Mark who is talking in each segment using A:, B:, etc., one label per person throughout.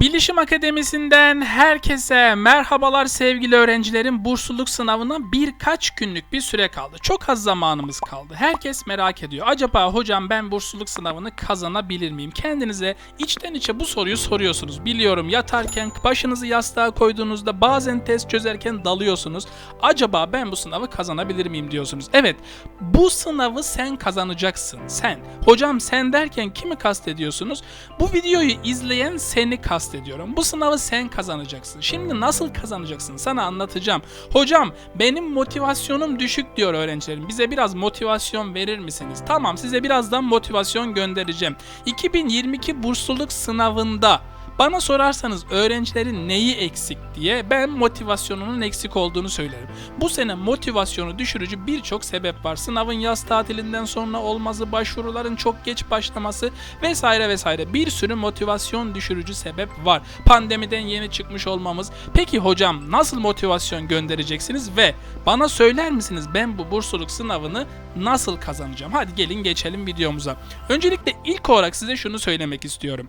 A: Bilişim Akademisi'nden herkese merhabalar sevgili öğrencilerim. Bursluluk sınavına birkaç günlük bir süre kaldı. Çok az zamanımız kaldı. Herkes merak ediyor. Acaba hocam ben bursluluk sınavını kazanabilir miyim? Kendinize içten içe bu soruyu soruyorsunuz. Biliyorum yatarken başınızı yastığa koyduğunuzda bazen test çözerken dalıyorsunuz. Acaba ben bu sınavı kazanabilir miyim diyorsunuz. Evet bu sınavı sen kazanacaksın. Sen. Hocam sen derken kimi kastediyorsunuz? Bu videoyu izleyen seni kastediyorum. Bu sınavı sen kazanacaksın. Şimdi nasıl kazanacaksın? Sana anlatacağım. Hocam benim motivasyonum düşük diyor öğrencilerim. Bize biraz motivasyon verir misiniz? Tamam size birazdan motivasyon göndereceğim. 2022 bursluluk sınavında bana sorarsanız öğrencilerin neyi eksik diye ben motivasyonunun eksik olduğunu söylerim. Bu sene motivasyonu düşürücü birçok sebep var. Sınavın yaz tatilinden sonra olması, başvuruların çok geç başlaması vesaire vesaire. Bir sürü motivasyon düşürücü sebep var. Pandemiden yeni çıkmış olmamız. Peki hocam nasıl motivasyon göndereceksiniz ve bana söyler misiniz ben bu bursluluk sınavını nasıl kazanacağım? Hadi gelin geçelim videomuza. Öncelikle ilk olarak size şunu söylemek istiyorum.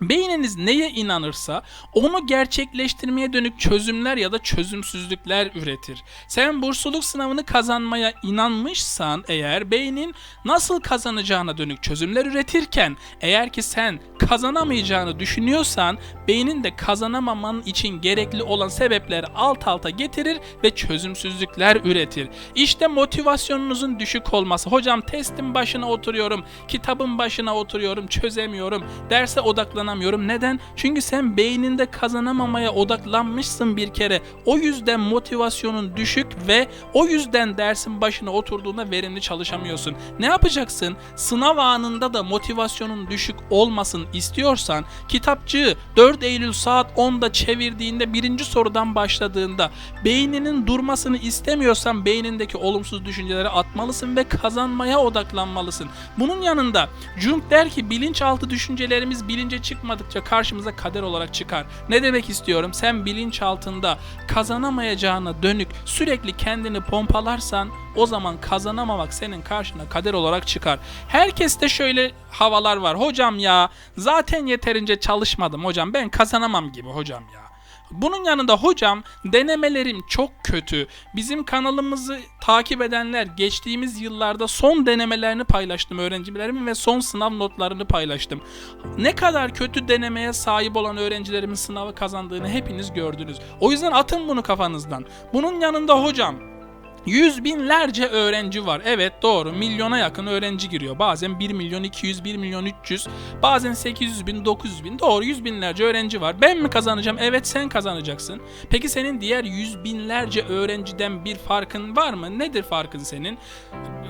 A: Beyniniz neye inanırsa onu gerçekleştirmeye dönük çözümler ya da çözümsüzlükler üretir. Sen bursluluk sınavını kazanmaya inanmışsan eğer beynin nasıl kazanacağına dönük çözümler üretirken eğer ki sen kazanamayacağını düşünüyorsan beynin de kazanamaman için gerekli olan sebepleri alt alta getirir ve çözümsüzlükler üretir. İşte motivasyonunuzun düşük olması. Hocam testin başına oturuyorum, kitabın başına oturuyorum, çözemiyorum, derse odaklanamıyorum. Neden? Çünkü sen beyninde kazanamamaya odaklanmışsın bir kere. O yüzden motivasyonun düşük ve o yüzden dersin başına oturduğunda verimli çalışamıyorsun. Ne yapacaksın? Sınav anında da motivasyonun düşük olmasın istiyorsan kitapçığı 4 Eylül saat 10'da çevirdiğinde birinci sorudan başladığında beyninin durmasını istemiyorsan beynindeki olumsuz düşünceleri atmalısın ve kazanmaya odaklanmalısın. Bunun yanında Jung der ki bilinçaltı düşüncelerimiz bilince çıkmadıkça karşımıza kader olarak çıkar. Ne demek istiyorum? Sen bilinçaltında kazanamayacağına dönük sürekli kendini pompalarsan o zaman kazanamamak senin karşına kader olarak çıkar. Herkeste şöyle havalar var. Hocam ya zaten yeterince çalışmadım hocam ben kazanamam gibi hocam ya. Bunun yanında hocam denemelerim çok kötü. Bizim kanalımızı takip edenler geçtiğimiz yıllarda son denemelerini paylaştım öğrencilerimin ve son sınav notlarını paylaştım. Ne kadar kötü denemeye sahip olan öğrencilerimin sınavı kazandığını hepiniz gördünüz. O yüzden atın bunu kafanızdan. Bunun yanında hocam Yüz binlerce öğrenci var. Evet doğru. Milyona yakın öğrenci giriyor. Bazen 1 milyon 200, 1 milyon 300, bazen 800 bin, 900 bin. Doğru yüz binlerce öğrenci var. Ben mi kazanacağım? Evet sen kazanacaksın. Peki senin diğer yüz binlerce öğrenciden bir farkın var mı? Nedir farkın senin?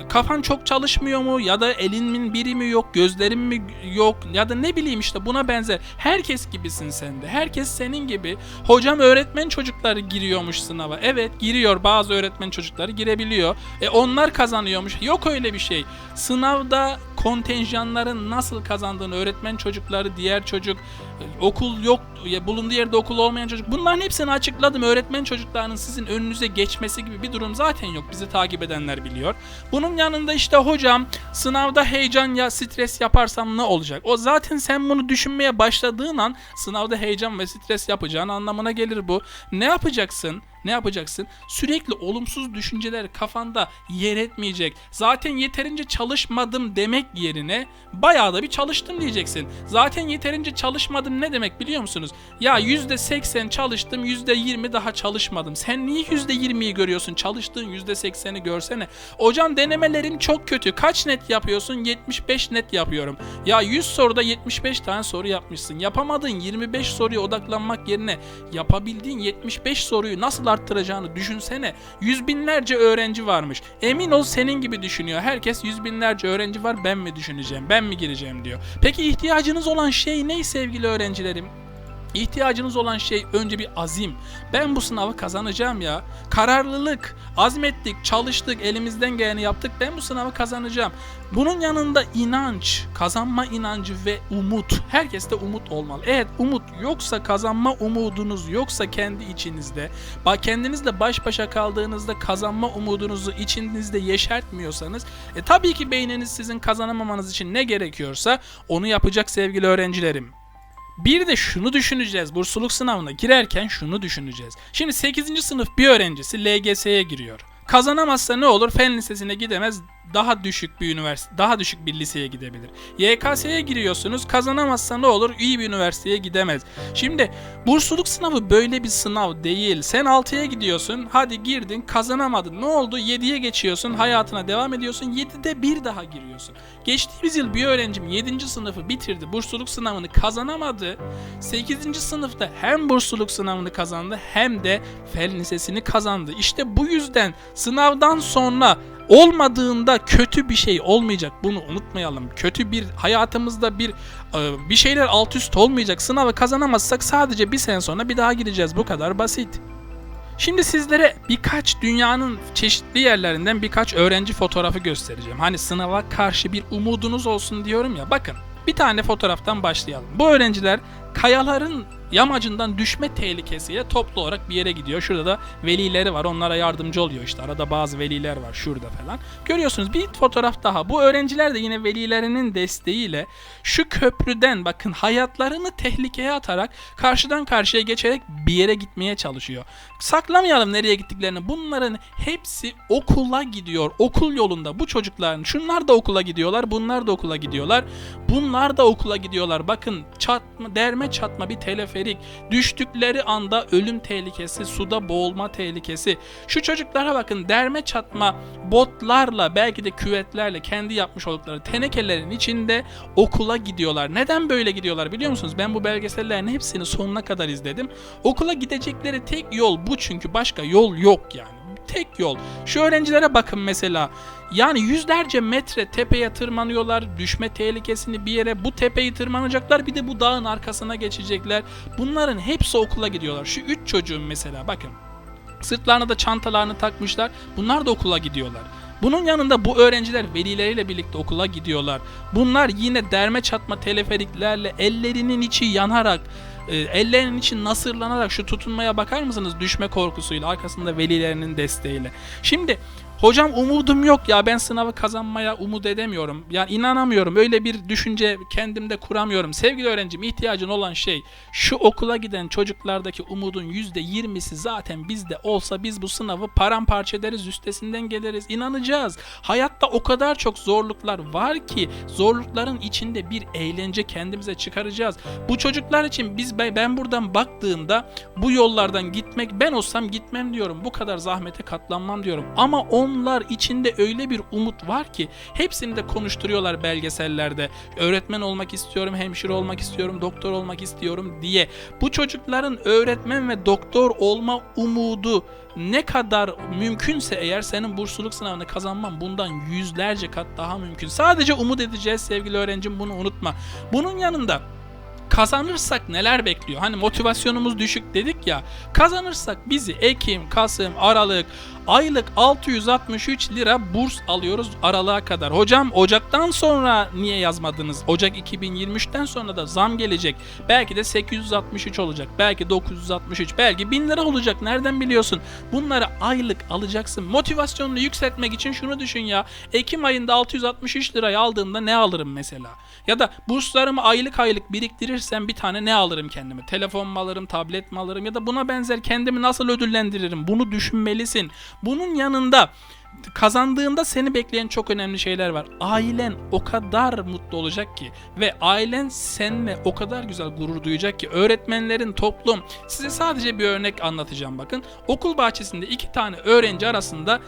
A: Kafan çok çalışmıyor mu? Ya da elinin biri mi yok? Gözlerin mi yok? Ya da ne bileyim işte buna benzer. Herkes gibisin sen de. Herkes senin gibi. Hocam öğretmen çocukları giriyormuş sınava. Evet giriyor bazı öğretmen çocukları girebiliyor. E onlar kazanıyormuş. Yok öyle bir şey. Sınavda kontenjanların nasıl kazandığını öğretmen çocukları, diğer çocuk, e, okul yok, bulunduğu yerde okul olmayan çocuk. Bunların hepsini açıkladım. Öğretmen çocuklarının sizin önünüze geçmesi gibi bir durum zaten yok. Bizi takip edenler biliyor. Bunun yanında işte hocam sınavda heyecan ya stres yaparsam ne olacak? O zaten sen bunu düşünmeye başladığın an sınavda heyecan ve stres yapacağın anlamına gelir bu. Ne yapacaksın? Ne yapacaksın? Sürekli olumsuz düşünceler kafanda yer etmeyecek. Zaten yeterince çalışmadım demek yerine bayağı da bir çalıştım diyeceksin. Zaten yeterince çalışmadım ne demek biliyor musunuz? Ya %80 çalıştım %20 daha çalışmadım. Sen niye %20'yi görüyorsun? Çalıştığın %80'i görsene. Hocam denemelerim çok kötü. Kaç net yapıyorsun? 75 net yapıyorum. Ya 100 soruda 75 tane soru yapmışsın. Yapamadığın 25 soruya odaklanmak yerine yapabildiğin 75 soruyu nasıl arttıracağını düşünsene. Yüz binlerce öğrenci varmış. Emin ol senin gibi düşünüyor. Herkes yüz binlerce öğrenci var ben mi düşüneceğim, ben mi gireceğim diyor. Peki ihtiyacınız olan şey ne sevgili öğrencilerim? İhtiyacınız olan şey önce bir azim. Ben bu sınavı kazanacağım ya. Kararlılık. Azmettik, çalıştık, elimizden geleni yaptık. Ben bu sınavı kazanacağım. Bunun yanında inanç, kazanma inancı ve umut. Herkeste umut olmalı. Evet umut yoksa kazanma umudunuz yoksa kendi içinizde, kendinizle baş başa kaldığınızda kazanma umudunuzu içinizde yeşertmiyorsanız e, tabii ki beyniniz sizin kazanamamanız için ne gerekiyorsa onu yapacak sevgili öğrencilerim. Bir de şunu düşüneceğiz. Bursluluk sınavına girerken şunu düşüneceğiz. Şimdi 8. sınıf bir öğrencisi LGS'ye giriyor. Kazanamazsa ne olur? Fen lisesine gidemez. Daha düşük bir üniversite, daha düşük bir liseye gidebilir. YKS'ye giriyorsunuz. Kazanamazsa ne olur? İyi bir üniversiteye gidemez. Şimdi bursluluk sınavı böyle bir sınav değil. Sen 6'ya gidiyorsun. Hadi girdin, kazanamadın. Ne oldu? 7'ye geçiyorsun. Hayatına devam ediyorsun. 7'de bir daha giriyorsun. Geçtiğimiz yıl bir öğrencim 7. sınıfı bitirdi. Bursluluk sınavını kazanamadı. 8. sınıfta hem bursluluk sınavını kazandı hem de fen lisesini kazandı. İşte bu yüzden sınavdan sonra olmadığında kötü bir şey olmayacak. Bunu unutmayalım. Kötü bir hayatımızda bir e, bir şeyler alt üst olmayacak. Sınavı kazanamazsak sadece bir sene sonra bir daha gireceğiz. Bu kadar basit. Şimdi sizlere birkaç dünyanın çeşitli yerlerinden birkaç öğrenci fotoğrafı göstereceğim. Hani sınava karşı bir umudunuz olsun diyorum ya. Bakın bir tane fotoğraftan başlayalım. Bu öğrenciler kayaların yamacından düşme tehlikesiyle toplu olarak bir yere gidiyor. Şurada da velileri var. Onlara yardımcı oluyor işte. Arada bazı veliler var şurada falan. Görüyorsunuz bir fotoğraf daha. Bu öğrenciler de yine velilerinin desteğiyle şu köprüden bakın hayatlarını tehlikeye atarak karşıdan karşıya geçerek bir yere gitmeye çalışıyor. Saklamayalım nereye gittiklerini. Bunların hepsi okula gidiyor. Okul yolunda bu çocukların şunlar da okula gidiyorlar. Bunlar da okula gidiyorlar. Bunlar da okula gidiyorlar. Bakın çatma, derme çatma bir teleferik. Düştükleri anda ölüm tehlikesi, suda boğulma tehlikesi. Şu çocuklara bakın derme çatma botlarla belki de küvetlerle kendi yapmış oldukları tenekelerin içinde okula gidiyorlar. Neden böyle gidiyorlar biliyor musunuz? Ben bu belgesellerin hepsini sonuna kadar izledim. Okula gidecekleri tek yol bu çünkü başka yol yok yani tek yol. Şu öğrencilere bakın mesela. Yani yüzlerce metre tepeye tırmanıyorlar. Düşme tehlikesini bir yere bu tepeyi tırmanacaklar. Bir de bu dağın arkasına geçecekler. Bunların hepsi okula gidiyorlar. Şu üç çocuğun mesela bakın. Sırtlarına da çantalarını takmışlar. Bunlar da okula gidiyorlar. Bunun yanında bu öğrenciler velileriyle birlikte okula gidiyorlar. Bunlar yine derme çatma teleferiklerle ellerinin içi yanarak e, ellerinin için nasırlanarak şu tutunmaya bakar mısınız düşme korkusuyla arkasında velilerinin desteğiyle. Şimdi hocam umudum yok ya ben sınavı kazanmaya umut edemiyorum. Yani inanamıyorum öyle bir düşünce kendimde kuramıyorum. Sevgili öğrencim ihtiyacın olan şey şu okula giden çocuklardaki umudun %20'si zaten bizde olsa biz bu sınavı paramparça ederiz üstesinden geliriz inanacağız. Hayatta o kadar çok zorluklar var ki zorlukların içinde bir eğlence kendimize çıkaracağız. Bu çocuklar için biz ben buradan baktığımda bu yollardan gitmek ben olsam gitmem diyorum. Bu kadar zahmete katlanmam diyorum. Ama onlar içinde öyle bir umut var ki hepsini de konuşturuyorlar belgesellerde. Öğretmen olmak istiyorum, hemşire olmak istiyorum, doktor olmak istiyorum diye. Bu çocukların öğretmen ve doktor olma umudu ne kadar mümkünse eğer senin bursluluk sınavını kazanman bundan yüzlerce kat daha mümkün. Sadece umut edeceğiz sevgili öğrencim bunu unutma. Bunun yanında kazanırsak neler bekliyor? Hani motivasyonumuz düşük dedik ya. Kazanırsak bizi Ekim, Kasım, Aralık aylık 663 lira burs alıyoruz aralığa kadar. Hocam Ocak'tan sonra niye yazmadınız? Ocak 2023'ten sonra da zam gelecek. Belki de 863 olacak. Belki 963. Belki 1000 lira olacak. Nereden biliyorsun? Bunları aylık alacaksın. Motivasyonunu yükseltmek için şunu düşün ya. Ekim ayında 663 lirayı aldığımda ne alırım mesela? Ya da burslarımı aylık aylık biriktirirsem bir tane ne alırım kendime? Telefon mu alırım, tablet mi alırım ya buna benzer kendimi nasıl ödüllendiririm? Bunu düşünmelisin. Bunun yanında kazandığında seni bekleyen çok önemli şeyler var. Ailen o kadar mutlu olacak ki ve ailen seninle o kadar güzel gurur duyacak ki öğretmenlerin, toplum size sadece bir örnek anlatacağım bakın. Okul bahçesinde iki tane öğrenci arasında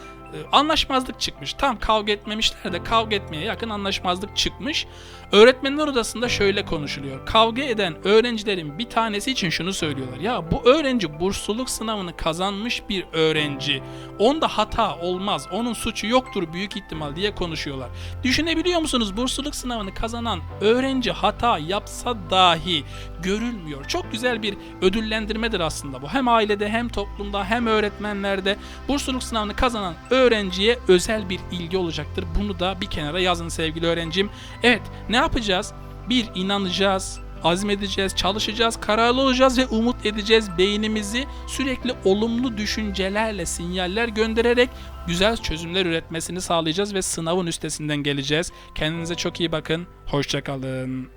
A: anlaşmazlık çıkmış. Tam kavga etmemişler de kavga etmeye yakın anlaşmazlık çıkmış. Öğretmenler odasında şöyle konuşuluyor. Kavga eden öğrencilerin bir tanesi için şunu söylüyorlar. Ya bu öğrenci bursluluk sınavını kazanmış bir öğrenci. Onda hata olmaz. Onun suçu yoktur büyük ihtimal diye konuşuyorlar. Düşünebiliyor musunuz? Bursluluk sınavını kazanan öğrenci hata yapsa dahi görülmüyor. Çok güzel bir ödüllendirmedir aslında bu. Hem ailede hem toplumda hem öğretmenlerde bursluluk sınavını kazanan öğrenciye özel bir ilgi olacaktır. Bunu da bir kenara yazın sevgili öğrencim. Evet ne yapacağız? Bir inanacağız, azmedeceğiz, çalışacağız, kararlı olacağız ve umut edeceğiz. Beynimizi sürekli olumlu düşüncelerle, sinyaller göndererek güzel çözümler üretmesini sağlayacağız ve sınavın üstesinden geleceğiz. Kendinize çok iyi bakın. Hoşçakalın.